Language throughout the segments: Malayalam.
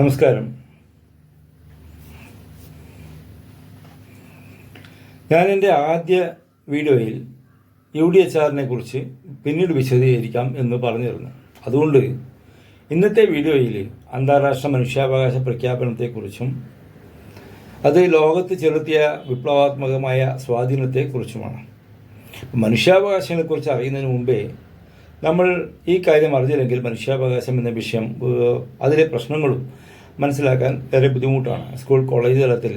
നമസ്കാരം. ഞാൻ എന്റെ ആദ്യ വീഡിയോയിൽ യു ഡി എച്ച് ആറിനെ കുറിച്ച് പിന്നീട് വിശദീകരിക്കാം എന്ന് പറഞ്ഞിരുന്നു. അതുകൊണ്ട് ഇന്നത്തെ വീഡിയോയിൽ അന്താരാഷ്ട്ര മനുഷ്യാവകാശ പ്രഖ്യാപനത്തെക്കുറിച്ചും അത് ലോകത്ത് ചെലുത്തിയ വിപ്ലവാത്മകമായ സ്വാധീനത്തെക്കുറിച്ചുമാണ്. മനുഷ്യാവകാശങ്ങളെക്കുറിച്ച് അറിയുന്നതിന് മുമ്പേ നമ്മൾ ഈ കാര്യം അറിഞ്ഞില്ലെങ്കിൽ മനുഷ്യാവകാശം എന്ന വിഷയം അതിലെ പ്രശ്നങ്ങളും മനസ്സിലാക്കാൻ ഏറെ ബുദ്ധിമുട്ടാണ് സ്കൂൾ കോളേജ് തലത്തിൽ.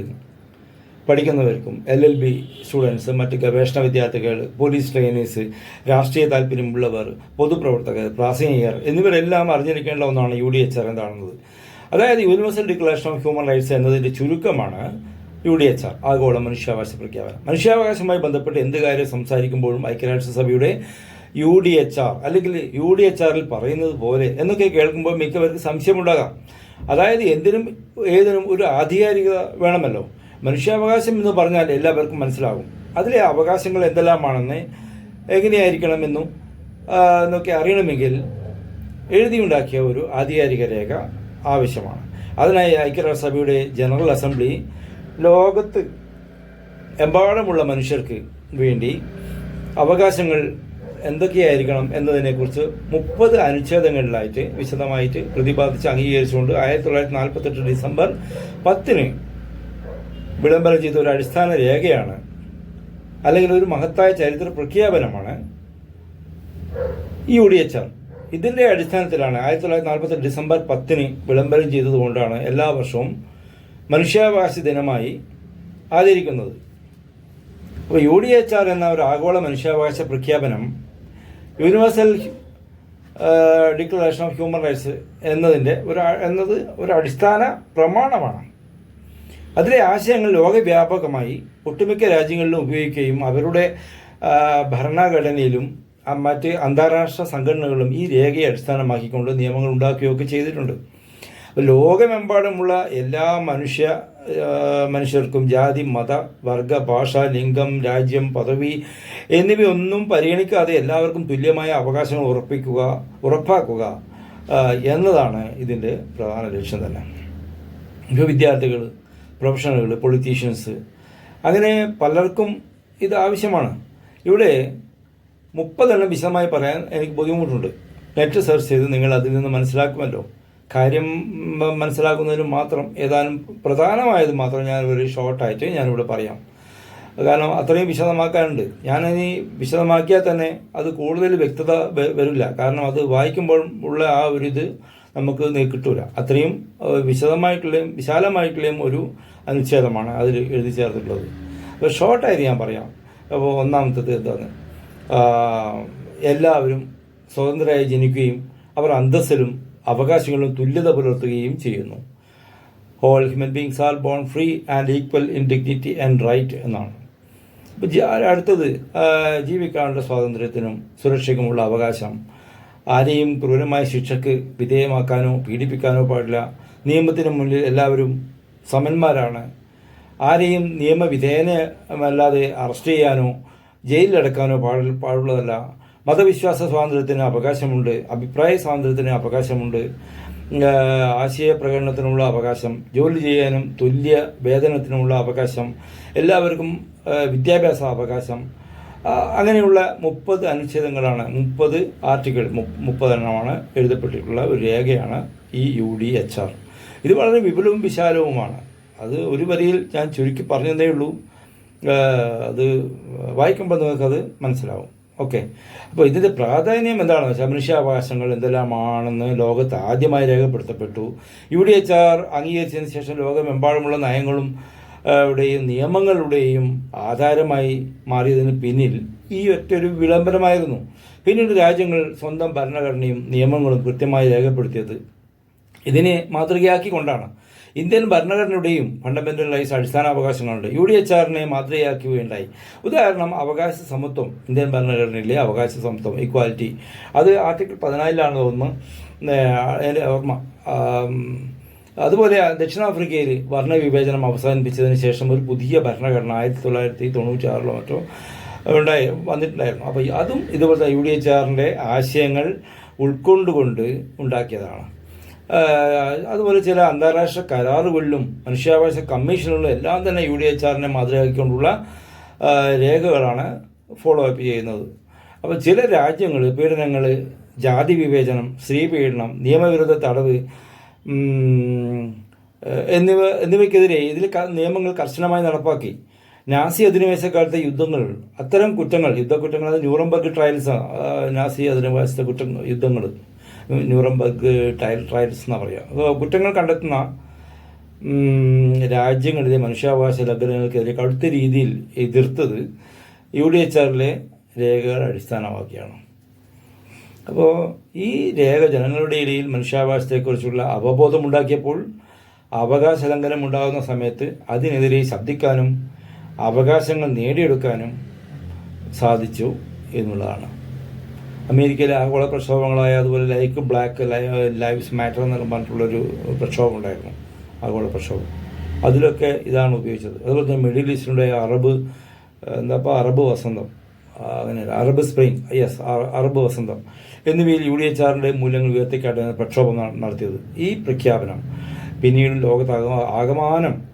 പഠിക്കുന്നവർക്കും എൽ എൽ ബി സ്റ്റുഡൻസ് മറ്റ് ഗവേഷണ വിദ്യാർത്ഥികൾ പോലീസ് ട്രെയിനേഴ്സ് രാഷ്ട്രീയ താല്പര്യമുള്ളവർ പൊതുപ്രവർത്തകർ പ്രാസംഗികർ എന്നിവരെല്ലാം അറിഞ്ഞിരിക്കേണ്ട ഒന്നാണ് യു ഡി എച്ച് ആർ എന്താണെന്നത്. അതായത് universal declaration of human rights എന്നതിന്റെ ചുരുക്കമാണ് യു ഡി എച്ച് ആർ ആഗോള മനുഷ്യാവകാശ പ്രഖ്യാപനം. മനുഷ്യാവകാശവുമായി ബന്ധപ്പെട്ട് എന്ത് കാര്യം സംസാരിക്കുമ്പോഴും ഐക്യരാഷ്ട്രസഭയുടെ യു ഡി എച്ച് ആർ അല്ലെങ്കിൽ യു ഡി എച്ച് ആറിൽ പറയുന്നത് പോലെ എന്നൊക്കെ കേൾക്കുമ്പോൾ മിക്കവർക്ക് സംശയമുണ്ടാകാം. അതായത് എന്തിനും ഏതിനും ഒരു ആധികാരികത വേണമല്ലോ. മനുഷ്യാവകാശം എന്ന് പറഞ്ഞാൽ എല്ലാവർക്കും മനസ്സിലാകും അതിലെ അവകാശങ്ങൾ എന്തെല്ലാമാണെന്ന് എങ്ങനെയായിരിക്കണമെന്നും എന്നൊക്കെ അറിയണമെങ്കിൽ എഴുതിയുണ്ടാക്കിയ ഒരു ആധികാരിക രേഖ ആവശ്യമാണ്. അതിനായി ഐക്യരാഷ്ട്രസഭയുടെ ജനറൽ അസംബ്ലി ലോകത്ത് എമ്പാടുമുള്ള മനുഷ്യർക്ക് വേണ്ടി അവകാശങ്ങൾ എന്തൊക്കെയായിരിക്കണം എന്നതിനെക്കുറിച്ച് മുപ്പത് അനുച്ഛേദങ്ങളിലായിട്ട് വിശദമായിട്ട് പ്രതിപാദിച്ച് അംഗീകരിച്ചുകൊണ്ട് ആയിരത്തി തൊള്ളായിരത്തി നാൽപ്പത്തെട്ട് ഡിസംബർ പത്തിന് വിളംബരം ചെയ്ത ഒരു അടിസ്ഥാന രേഖയാണ് അല്ലെങ്കിൽ ഒരു മഹത്തായ ചരിത്ര പ്രഖ്യാപനമാണ് യു ഡി എച്ച് ആർ. ഇതിന്റെ അടിസ്ഥാനത്തിലാണ് ആയിരത്തി തൊള്ളായിരത്തി നാൽപ്പത്തെട്ട് ഡിസംബർ പത്തിന് വിളംബരം ചെയ്തതുകൊണ്ടാണ് എല്ലാ വർഷവും മനുഷ്യാവകാശ ദിനമായി ആചരിക്കുന്നത്. അപ്പോൾ യു ഡി എച്ച് ആർ എന്ന ഒരു ആഗോള മനുഷ്യാവകാശ പ്രഖ്യാപനം universal declaration of human rights എന്നതിന്റെ ഒരു എന്നത് ഒരു അടിസ്ഥാന പ്രമാണമാണ്. അതിലെ ആശയങ്ങൾ ലോകവ്യാപകമായി ഒട്ടുമിക്ക രാജ്യങ്ങളിലും ഉപയോഗിക്കുകയും അവരുടെ ഭരണഘടനയിലും മറ്റ് അന്താരാഷ്ട്ര സംഘടനകളും ഈ രേഖയെ അടിസ്ഥാനമാക്കിക്കൊണ്ട് നിയമങ്ങൾ ഉണ്ടാക്കുകയൊക്കെ ചെയ്തിട്ടുണ്ട്. ലോകമെമ്പാടുമുള്ള എല്ലാ മനുഷ്യ മനുഷ്യർക്കും ജാതി മത വർഗ ഭാഷ ലിംഗം രാജ്യം പദവി എന്നിവയൊന്നും പരിഗണിക്കാതെ എല്ലാവർക്കും തുല്യമായ അവകാശങ്ങൾ ഉറപ്പിക്കുക ഉറപ്പാക്കുക എന്നതാണ് ഇതിന്റെ പ്രധാന ലക്ഷ്യം തന്നെ. ഇപ്പോൾ വിദ്യാർത്ഥികൾ പ്രൊഫഷണലുകൾ പൊളിറ്റീഷ്യൻസ് അങ്ങനെ പലർക്കും ഇത് ആവശ്യമാണ്. ഇവിടെ മുപ്പതെണ്ണം വിശദമായി പറയാൻ എനിക്ക് ബുദ്ധിമുട്ടുണ്ട്. നെറ്റ് സെർച്ച് ചെയ്ത് നിങ്ങൾ അതിൽ നിന്ന് മനസ്സിലാക്കുമല്ലോ. കാര്യം മനസ്സിലാക്കുന്നതിന് മാത്രം ഏതാനും പ്രധാനമായത് മാത്രം ഞാൻ ഒരു ഷോർട്ടായിട്ട് ഞാനിവിടെ പറയാം. കാരണം അത്രയും വിശദമാക്കാനുണ്ട്. ഞാനിനി വിശദമാക്കിയാൽ തന്നെ അത് കൂടുതൽ വ്യക്തത വരില്ല. കാരണം അത് വായിക്കുമ്പോൾ ഉള്ള ആ ഒരു ഇത് നമുക്ക് കിട്ടൂല. അത്രയും ഏഹ്, വിശദമായിട്ടുള്ളയും വിശാലമായിട്ടുള്ളയും ഒരു അനുച്ഛേദമാണ് അതിൽ എഴുതി ചേർത്തിട്ടുള്ളത്. അപ്പോൾ ഷോർട്ടായിട്ട് ഞാൻ പറയാം. അപ്പോൾ ഒന്നാമത്തത് എന്താണ്? എല്ലാവരും സ്വതന്ത്രരായി ജനിക്കുകയും അവർ അന്തസ്സിലും അവകാശങ്ങളും തുല്യത പുലർത്തുകയും ചെയ്യുന്നു. All human beings are born free and equal in dignity and right എന്നാണ്. അടുത്തത് ജീവിക്കാനുള്ള സ്വാതന്ത്ര്യത്തിനും സുരക്ഷയ്ക്കുമുള്ള അവകാശം. ആരെയും ക്രൂരമായ ശിക്ഷയ്ക്ക് വിധേയമാക്കാനോ പീഡിപ്പിക്കാനോ പാടില്ല. നിയമത്തിന് മുന്നിൽ എല്ലാവരും സമന്മാരാണ്. ആരെയും നിയമവിധേയനമല്ലാതെ അറസ്റ്റ് ചെയ്യാനോ ജയിലിലടക്കാനോ പാടില്ല പാടുള്ളതല്ല. മതവിശ്വാസ സ്വാതന്ത്ര്യത്തിന് അവകാശമുണ്ട് അഭിപ്രായ സ്വാതന്ത്ര്യത്തിന് അവകാശമുണ്ട് ആശയ പ്രകടനത്തിനുള്ള അവകാശം ജോലി ചെയ്യാനും തുല്യ വേതനത്തിനുമുള്ള അവകാശം എല്ലാവർക്കും വിദ്യാഭ്യാസ അവകാശം അങ്ങനെയുള്ള മുപ്പത് അനുച്ഛേദങ്ങളാണ് മുപ്പത് ആർട്ടിക്കിൾ മുപ്പതെണ്ണമാണ് എഴുതപ്പെട്ടിട്ടുള്ള ഒരു രേഖയാണ് ഈ യു ഡി എച്ച് ആർ. ഇത് വളരെ വിപുലവും വിശാലവുമാണ്. അത് ഒരു വരിയിൽ ഞാൻ ചുരുക്കി പറഞ്ഞതേ ഉള്ളൂ. അത് വായിക്കുമ്പോൾ നിങ്ങൾക്കത് മനസ്സിലാവും. ഓക്കെ. അപ്പോൾ ഇതിന്റെ പ്രാധാന്യം എന്താണെന്ന് വെച്ചാൽ മനുഷ്യാവകാശങ്ങൾ എന്തെല്ലാമാണെന്ന് ലോകത്ത് ആദ്യമായി രേഖപ്പെടുത്തപ്പെട്ടു. യു ഡി എച്ച് ആർ അംഗീകരിച്ചതിന് ശേഷം ലോകമെമ്പാടുമുള്ള നയങ്ങളും യും നിയമങ്ങളുടെയും ആധാരമായി മാറിയതിന് പിന്നിൽ ഈ ഒറ്റൊരു വിളംബരമായിരുന്നു. പിന്നീട് രാജ്യങ്ങൾ സ്വന്തം ഭരണഘടനയും നിയമങ്ങളും കൃത്യമായി രേഖപ്പെടുത്തിയത് ഇതിനെ മാതൃകയാക്കിക്കൊണ്ടാണ്. ഇന്ത്യൻ ഭരണഘടനയുടെയും ഫണ്ടമെന്റൽ റൈറ്റ്സ് അടിസ്ഥാന അവകാശങ്ങളുണ്ട് യു ഡി എച്ച് ആറിനെ മാതൃകയാക്കുകയുണ്ടായി ഉദാഹരണം അവകാശ സമത്വം ഇന്ത്യൻ ഭരണഘടനയിലെ അവകാശ സമത്വം ഇക്വാലിറ്റി അത് ആർട്ടിക്കിൾ പതിനാലിലാണ് എന്റെ ഓർമ്മ. അതുപോലെ ദക്ഷിണാഫ്രിക്കയിൽ വർണവിവേചനം അവസാനിപ്പിച്ചതിന് ശേഷം ഒരു പുതിയ ഭരണഘടന ആയിരത്തി തൊള്ളായിരത്തി തൊണ്ണൂറ്റി ആറിലോ മറ്റോ ഉണ്ടായി വന്നിട്ടുണ്ടായിരുന്നു. അപ്പോൾ അതും ഇതുപോലത്തെ യു ഡി എച്ച് ആറിന്റെ ആശയങ്ങൾ ഉൾക്കൊണ്ടുകൊണ്ട് ഉണ്ടാക്കിയതാണ്. അതുപോലെ ചില അന്താരാഷ്ട്ര കരാറുകളിലും മനുഷ്യാവകാശ കമ്മീഷനുകളിലും എല്ലാം തന്നെ യു ഡി എച്ച് ആറിനെ മാതൃകയാക്കിക്കൊണ്ടുള്ള രേഖകളാണ് ഫോളോ അപ്പ് ചെയ്യുന്നത്. അപ്പോൾ ചില രാജ്യങ്ങൾ പീഡനങ്ങൾ ജാതി വിവേചനം സ്ത്രീ പീഡനം നിയമവിരുദ്ധ തടവ് എന്നിവ എന്നിവയ്ക്കെതിരെ ഇതിൽ നിയമങ്ങൾ കർശനമായി നടപ്പാക്കി. നാസി അധിനിവേശക്കാലത്തെ യുദ്ധങ്ങൾ അത്തരം കുറ്റങ്ങൾ യുദ്ധക്കുറ്റങ്ങൾ അത് ന്യൂറംബർഗ് ട്രയൽസ് നാസി അധിനിവേശത്തെ കുറ്റ യുദ്ധങ്ങൾ. ന്യൂറംബർഗ് ടൈൽ ട്രയൽസ് എന്നാണ് പറയുക അപ്പോൾ കുറ്റങ്ങൾ കണ്ടെത്തുന്ന രാജ്യങ്ങളിലെ മനുഷ്യാവകാശ ലംഘനങ്ങൾക്കെതിരെ കടുത്ത രീതിയിൽ എതിർത്തത് യു ഡി എച്ച് ആറിലെ രേഖകൾ അടിസ്ഥാനമാക്കിയാണ്. അപ്പോൾ ഈ രേഖ ജനങ്ങളുടെ ഇടയിൽ മനുഷ്യാവകാശത്തെക്കുറിച്ചുള്ള അവബോധമുണ്ടാക്കിയപ്പോൾ അവകാശ ലംഘനം ഉണ്ടാകുന്ന സമയത്ത് അതിനെതിരെ ശബ്ദിക്കാനും അവകാശങ്ങൾ നേടിയെടുക്കാനും സാധിച്ചു എന്നുള്ളതാണ്. അമേരിക്കയിലെ ആഗോള പ്രക്ഷോഭങ്ങളായ അതുപോലെ ലൈക്ക് ബ്ലാക്ക് ലൈവ്സ് മാറ്റർ എന്നൊക്കെ പറഞ്ഞിട്ടുള്ളൊരു പ്രക്ഷോഭം ഉണ്ടായിരുന്നു. ആഗോള പ്രക്ഷോഭം. അതിലൊക്കെ ഇതാണ് ഉപയോഗിച്ചത്. അതുപോലെ തന്നെ മിഡിൽ ഈസ്റ്റിന്റെ അറബ് എന്താപ്പോൾ അറബ് വസന്തം. അങ്ങനെ അറബ് സ്പ്രിംഗ് യെസ് അറബ് വസന്തം എന്നിവയിൽ യു ഡി എച്ച് ആറിന്റെ മൂല്യങ്ങൾ ഉയർത്തിക്കാട്ടാണ് പ്രക്ഷോഭം നടത്തിയത്. ഈ പ്രഖ്യാപനം പിന്നീട് ലോകത്ത് ആകമാ- ആകമാനം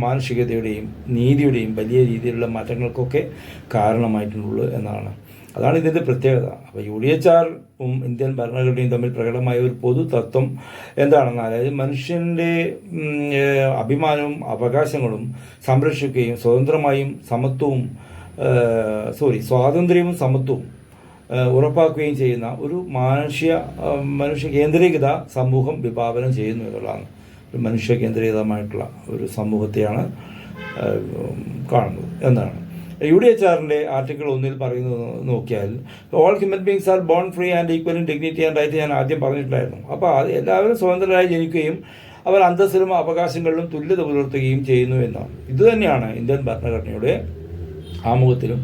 മാനുഷികതയുടെയും നീതിയുടെയും വലിയ രീതിയിലുള്ള മാറ്റങ്ങൾക്കൊക്കെ കാരണമായിട്ടുള്ളൂ എന്നാണ്. അതാണ് ഇതിന്റെ പ്രത്യേകത. അപ്പോൾ യു ഡി എച്ച് ആറും ഇന്ത്യൻ ഭരണഘടനയും തമ്മിൽ പ്രകടമായ ഒരു പൊതു തത്വം എന്താണെന്നാൽ അതായത് മനുഷ്യന്റെ അഭിമാനവും അവകാശങ്ങളും സംരക്ഷിക്കുകയും സ്വതന്ത്രമായും സമത്വവും സോറി സ്വാതന്ത്ര്യവും സമത്വവും ഉറപ്പാക്കുകയും ചെയ്യുന്ന ഒരു മനുഷ്യ മനുഷ്യ കേന്ദ്രീകൃത സമൂഹം വിഭാവനം ചെയ്യുന്നു എന്നുള്ളതാണ്. ഒരു മനുഷ്യ കേന്ദ്രീകൃതമായിട്ടുള്ള ഒരു സമൂഹത്തെയാണ് കാണുന്നത്. എന്നാണ്. യു ഡി എച്ച് ആറിന്റെ ആർട്ടിക്കിൾ ഒന്നിൽ പറയുന്നത് നോക്കിയാൽ all human beings are born free and equal in dignity and right ഞാൻ ആദ്യം പറഞ്ഞിട്ടുണ്ടായിരുന്നു. അപ്പോൾ എല്ലാവരും സ്വതന്ത്രരായി ജനിക്കുകയും അവർ അന്തസ്സിലും അവകാശങ്ങളിലും തുല്യത പുലർത്തുകയും ചെയ്യുന്നു എന്നാണ്. ഇതുതന്നെയാണ് ഇന്ത്യൻ ഭരണഘടനയുടെ ആമുഖത്തിലും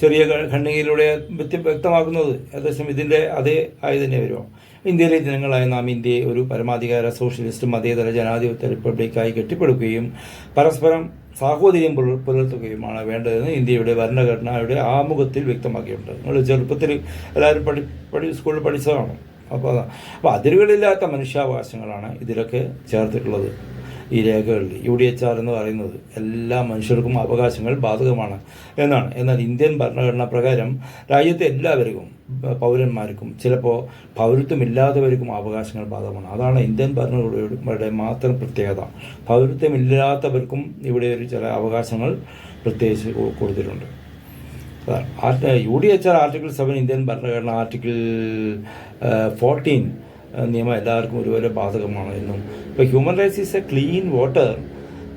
ചെറിയ ഖണ്ഡികയിലൂടെ വ്യക്തി വ്യക്തമാക്കുന്നത്. ഏകദേശം ഇതിന്റെ അതേ ആയി തന്നെ വരുമോ ഇന്ത്യയിലെ ജനങ്ങളായ നാം ഇന്ത്യയെ ഒരു പരമാധികാര സോഷ്യലിസ്റ്റ് മതേതര ജനാധിപത്യ റിപ്പബ്ലിക്കായി കെട്ടിപ്പടുക്കുകയും പരസ്പരം സാഹോദര്യം പുലർ പുലർത്തുകയുമാണ് വേണ്ടതെന്ന് ഇന്ത്യയുടെ ഭരണഘടനയുടെ ആമുഖത്തിൽ വ്യക്തമാക്കിയിട്ടുണ്ട്. നിങ്ങൾ ചെറുപ്പത്തിൽ എല്ലാവരും പഠി പഠി സ്കൂളിൽ പഠിച്ചതാണ്. അപ്പോൾ അപ്പോൾ അതിരുകളില്ലാത്ത മനുഷ്യാവകാശങ്ങളാണ് ഇതിലൊക്കെ ചേർത്തിട്ടുള്ളത്. ഈ രേഖകളിൽ. യു ഡി എച്ച് ആർ എന്ന് പറയുന്നത് എല്ലാ മനുഷ്യർക്കും അവകാശങ്ങൾ ബാധകമാണ് എന്നാണ്. എന്നാൽ ഇന്ത്യൻ ഭരണഘടന പ്രകാരം രാജ്യത്തെ എല്ലാവർക്കും പൗരന്മാർക്കും ചിലപ്പോൾ പൗരത്വമില്ലാത്തവർക്കും അവകാശങ്ങൾ ബാധകമാണ്. അതാണ് ഇന്ത്യൻ ഭരണകൂടയുടെ മാത്രം പ്രത്യേകത. പൗരത്വമില്ലാത്തവർക്കും ഇവിടെ ഒരു ചില അവകാശങ്ങൾ പ്രത്യേകിച്ച് കൊടുത്തിട്ടുണ്ട്. U D H R article seven Indian ഭരണഘടന ആർട്ടിക്കിൾ ഫോർട്ടീൻ നിയമം എല്ലാവർക്കും ഒരുപോലെ ബാധകമാണ് എന്നും. ഇപ്പോൾ human rights is a clean water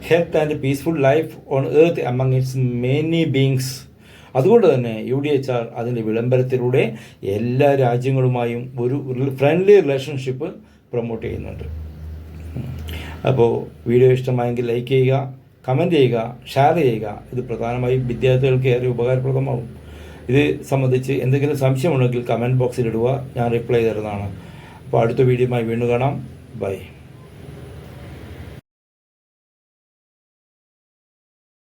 health and peaceful life on earth among its many beings അതുകൊണ്ട് തന്നെ യു ഡി എച്ച് ആർ അതിന്റെ വിളംബരത്തിലൂടെ എല്ലാ രാജ്യങ്ങളുമായും ഒരു ഫ്രണ്ട്ലി റിലേഷൻഷിപ്പ് പ്രൊമോട്ട് ചെയ്യുന്നുണ്ട്. അപ്പോൾ വീഡിയോ ഇഷ്ടമായെങ്കിൽ ലൈക്ക് ചെയ്യുക കമന്റ് ചെയ്യുക ഷെയർ ചെയ്യുക. ഇത് പ്രധാനമായും വിദ്യാർത്ഥികൾക്ക് ഏറെ ഉപകാരപ്രദമാകും ഇത് സംബന്ധിച്ച് എന്തെങ്കിലും സംശയമുണ്ടെങ്കിൽ കമന്റ് ബോക്സിൽ ഇടുക. ഞാൻ റിപ്ലൈ തരുന്നതാണ്. അപ്പോൾ അടുത്ത വീഡിയോയുമായി വീണ്ടും കാണാം. ബൈ.